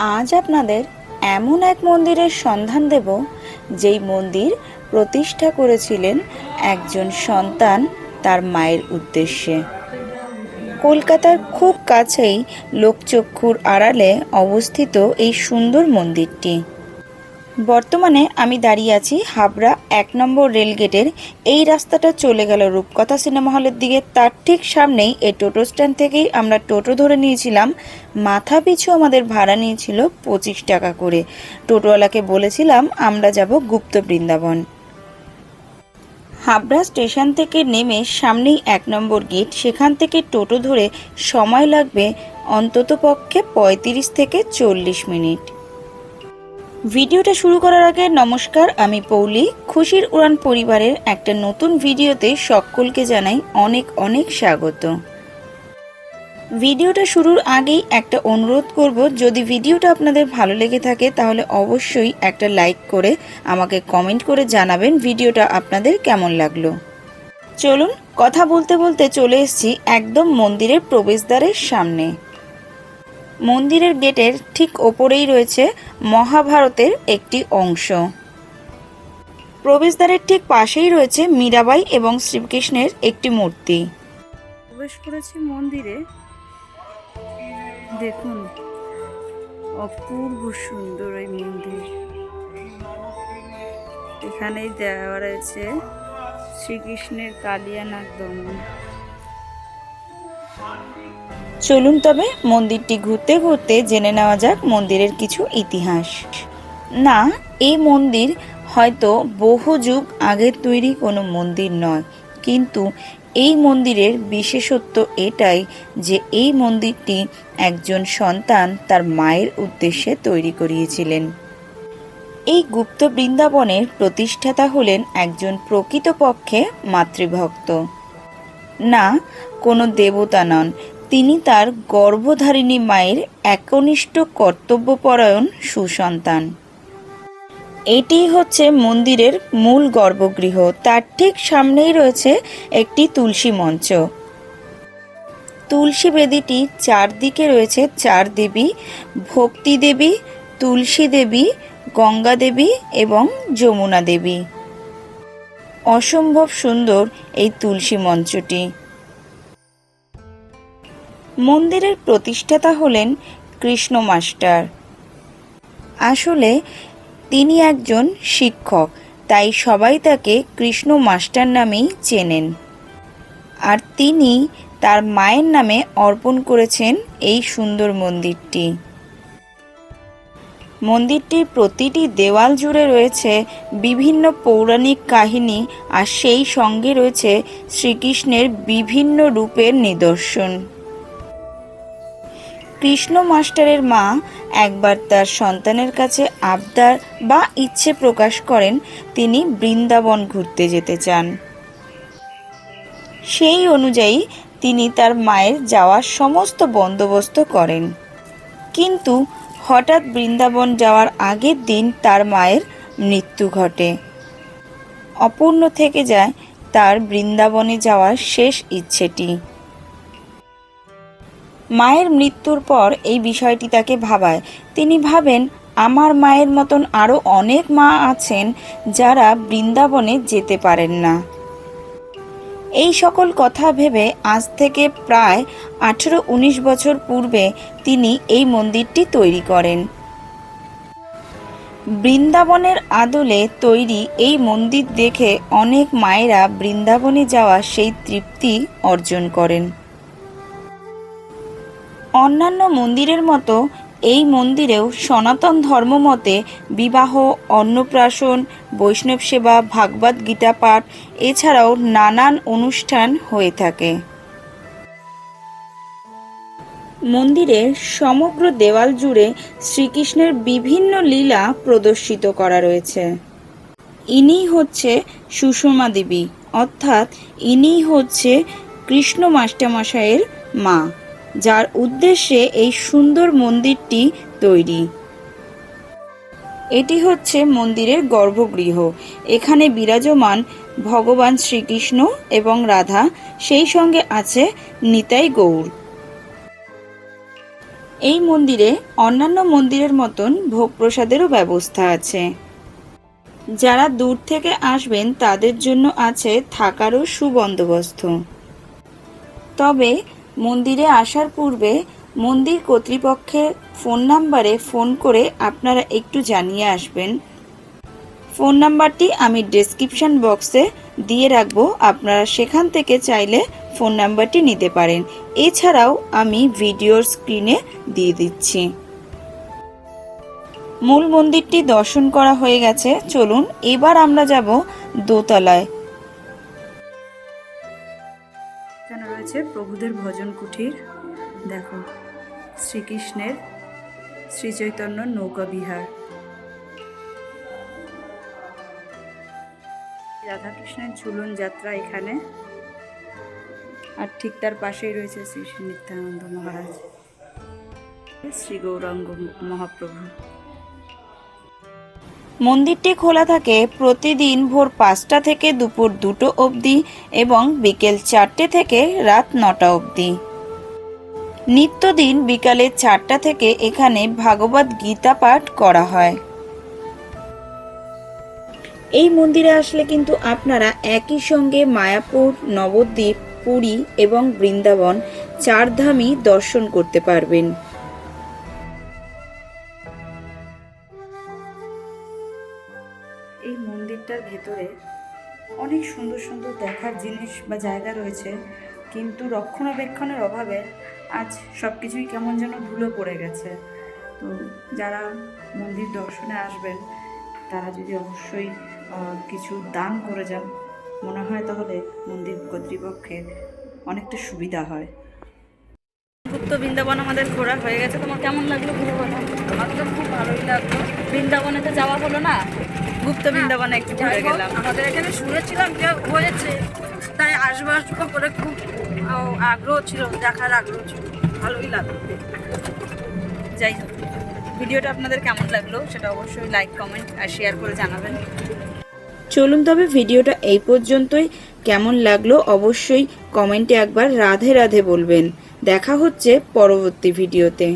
আজ আপনাদের এমন এক মন্দিরের সন্ধান দেব, যেই মন্দির প্রতিষ্ঠা করেছিলেন একজন সন্তান তার মায়ের উদ্দেশ্যে। কলকাতার খুব কাছেই লোকচক্ষুর আড়ালে অবস্থিত এই সুন্দর মন্দিরটি। বর্তমানে আমি দাঁড়িয়ে আছি হাবড়া এক নম্বর রেলগেটের এই রাস্তাটা চলে গেল রূপকথা সিনেমা হলের দিকে। তার ঠিক সামনেই এই টোটো স্ট্যান্ড থেকেই আমরা টোটো ধরে নিয়েছিলাম। মাথা পিছু আমাদের ভাড়া নিয়েছিল পঁচিশ টাকা করে। টোটোওয়ালাকে বলেছিলাম, আমরা যাব গুপ্ত বৃন্দাবন। হাবড়া স্টেশন থেকে নেমে সামনেই এক নম্বর গেট। সেখান থেকে টোটো ধরে সময় লাগবে অন্তত পক্ষে পঁয়ত্রিশ থেকে চল্লিশ মিনিট। ভিডিওটা শুরু করার আগে নমস্কার, আমি পৌলি। খুশির উড়ান পরিবারের একটা নতুন ভিডিওতে সকলকে জানাই অনেক অনেক স্বাগত। ভিডিওটা শুরুর আগেই একটা অনুরোধ করব, যদি ভিডিওটা আপনাদের ভালো লেগে থাকে তাহলে অবশ্যই একটা লাইক করে আমাকে কমেন্ট করে জানাবেন ভিডিওটা আপনাদের কেমন লাগল। চলুন, কথা বলতে বলতে চলে এসেছি একদম মন্দিরের প্রবেশদ্বারের সামনে। মন্দিরের গেটের ঠিক ওপরেই রয়েছে মহাভারতের একটি অংশ। প্রবেশদ্বারের ঠিক পাশেই রয়েছে মীরাবাই এবং শ্রীকৃষ্ণের একটি মূর্তি। প্রবেশ করেছি মন্দিরে। দেখুন, অপূর্ব সুন্দর এই মন্দির। এখানেই দেওয়া রয়েছে শ্রীকৃষ্ণের কালিয়ানাগ দমন। চলুন তবে মন্দিরটি ঘুরতে ঘুরতে জেনে নেওয়া যাক মন্দিরের কিছু ইতিহাস। না, এই মন্দির হয়তো বহু যুগ আগের তৈরি কোনো মন্দির নয়, কিন্তু এই মন্দিরের বিশেষত্ব এটাই যে এই মন্দিরটি একজন সন্তান তার মায়ের উদ্দেশ্যে তৈরি করিয়েছিলেন। এই গুপ্ত বৃন্দাবনের প্রতিষ্ঠাতা হলেন একজন প্রকৃতপক্ষে মাতৃভক্ত। না, কোনো দেবতা নন তিনি তার গর্ভধারিণী মায়ের একনিষ্ঠ কর্তব্যপরায়ণ সুসন্তান। এটি হচ্ছে মন্দিরের মূল গর্ভগৃহ। তার ঠিক সামনেই রয়েছে একটি তুলসী মঞ্চ। তুলসী বেদিটি চারদিকে রয়েছে চার দেবী, ভক্তি দেবী, তুলসী দেবী, গঙ্গা দেবী এবং যমুনা দেবী। অসম্ভব সুন্দর এই তুলসী মঞ্চটি। মন্দিরের প্রতিষ্ঠাতা হলেন কৃষ্ণ মাস্টার। আসলে তিনি একজন শিক্ষক, তাই সবাই তাকে কৃষ্ণ মাস্টার নামেই চেনেন। আর তিনি তার মায়ের নামে অর্পণ করেছেন এই সুন্দর মন্দিরটি। মন্দিরটির প্রতিটি দেওয়াল জুড়ে রয়েছে বিভিন্ন পৌরাণিক কাহিনী, আর সেই সঙ্গে রয়েছে শ্রীকৃষ্ণের বিভিন্ন রূপের নিদর্শন। কৃষ্ণ মাস্টারের মা একবার তার সন্তানের কাছে আবদার বা ইচ্ছে প্রকাশ করেন, তিনি বৃন্দাবন ঘুরতে যেতে চান। সেই অনুযায়ী তিনি তার মায়ের যাওয়ার সমস্ত বন্দোবস্ত করেন। কিন্তু হঠাৎ বৃন্দাবন যাওয়ার আগের দিন তার মায়ের মৃত্যু ঘটে। অপূর্ণ থেকে যায় তার বৃন্দাবনে যাওয়ার শেষ ইচ্ছেটি। মায়ের মৃত্যুর পর এই বিষয়টি তাকে ভাবায়। তিনি ভাবেন, আমার মায়ের মতন আরও অনেক মা আছেন যারা বৃন্দাবনে যেতে পারেন না। এই সকল কথা ভেবে আজ থেকে প্রায় আঠেরো উনিশ বছর পূর্বে তিনি এই মন্দিরটি তৈরি করেন। বৃন্দাবনের আদলে তৈরি এই মন্দির দেখে অনেক মায়েরা বৃন্দাবনে যাওয়া সেই তৃপ্তি অর্জন করেন। অন্যান্য মন্দিরের মতো এই মন্দিরেও সনাতন ধর্ম মতে বিবাহ, অন্নপ্রাশন, বৈষ্ণব সেবা, ভাগবত গীতা পাঠ, এছাড়াও নানান অনুষ্ঠান হয়ে থাকে। মন্দিরের সমগ্র দেওয়াল জুড়ে শ্রীকৃষ্ণের বিভিন্ন লীলা প্রদর্শিত করা রয়েছে। ইনি হচ্ছে সুষমা দেবী, অর্থাৎ ইনি হচ্ছে কৃষ্ণ মাস্টারমশাইয়ের মা। যার উদ্দেশ্যে এই সুন্দর মন্দিরটি তৈরি। এটি হচ্ছে মন্দিরের গর্ভগৃহ। এখানে বিরাজমান ভগবান শ্রীকৃষ্ণ এবং রাধা, সেই সঙ্গে আছে নিতাই গৌর। এই মন্দিরে অন্যান্য মন্দিরের মতন ভোগ প্রসাদেরও ব্যবস্থা আছে। যারা দূর থেকে আসবেন, তাদের জন্য আছে থাকারও সুবন্দোবস্ত। তবে মন্দিরে আসার পূর্বে মন্দির কর্তৃপক্ষের ফোন নাম্বারে ফোন করে আপনারা একটু জানিয়ে আসবেন। ফোন নাম্বারটি আমি ডেসক্রিপশন বক্সে দিয়ে রাখব। আপনারা সেখান থেকে চাইলে ফোন নাম্বারটি নিতে পারেন। এছাড়াও আমি ভিডিওর স্ক্রিনে দিয়ে দিচ্ছি। মূল মন্দিরটি দর্শন করা হয়ে গেছে। চলুন, এবার আমরা যাব দোতলায়। রয়েছে প্রভুদের ভজন কুঠির দেখো, শ্রীকৃষ্ণের শ্রীচৈতন্য নৌকা বিহার। রাধাকৃষ্ণের ঝুলন যাত্রা এখানে। আর ঠিক তার পাশেই রয়েছে শ্রী শ্রী নিত্যানন্দ মহারাজ। শ্রী গৌরাঙ্গ মহাপ্রভু। মন্দিরটি খোলা থাকে প্রতিদিন ভোর পাঁচটা থেকে দুপুর দুটো অবধি এবং বিকেল চারটে থেকে রাত নটা অবধি। নিত্যদিন বিকালে চারটা থেকে এখানে ভাগবত গীতা পাঠ করা হয়। এই মন্দিরে আসলে কিন্তু আপনারা একই সঙ্গে মায়াপুর, নবদ্বীপ, পুরী এবং বৃন্দাবন চারধামই দর্শন করতে পারবেন। এই মন্দিরটার ভেতরে অনেক সুন্দর সুন্দর দেখার জিনিস বা জায়গা রয়েছে। কিন্তু রক্ষণাবেক্ষণের অভাবে আজ সব কিছুই কেমন যেন ধুলো পড়ে গেছে। তো যারা মন্দির দর্শনে আসবেন তারা যদি অবশ্যই কিছু দান করে যান মনে হয় তাহলে মন্দির কর্তৃপক্ষের অনেকটা সুবিধা হয়। গুপ্ত বৃন্দাবন আমাদের ঘোরা হয়ে গেছে। তোমার কেমন লাগল ঘুরে বলো? আমার তো খুব ভালোই লাগল। বৃন্দাবনে তো যাওয়া হলো না? গুপ্ত বৃন্দাবনে একটু ঘুরে গেলাম। আমাদের এখানে শুনেছিলাম যে হয়েছে তাই আসব আসব করে খুব আগ্রহ ছিল দেখার আগ্রহ ছিল। ভালোই লাগল। যাই হোক ভিডিওটা আপনাদের কেমন লাগল সেটা অবশ্যই লাইক কমেন্ট আর শেয়ার করে জানাবেন। চলুন তবে ভিডিওটা এই পর্যন্তই। কেমন লাগল অবশ্যই কমেন্টে একবার রাধে রাধে বলবেন। দেখা হচ্ছে পরবর্তী ভিডিওতে।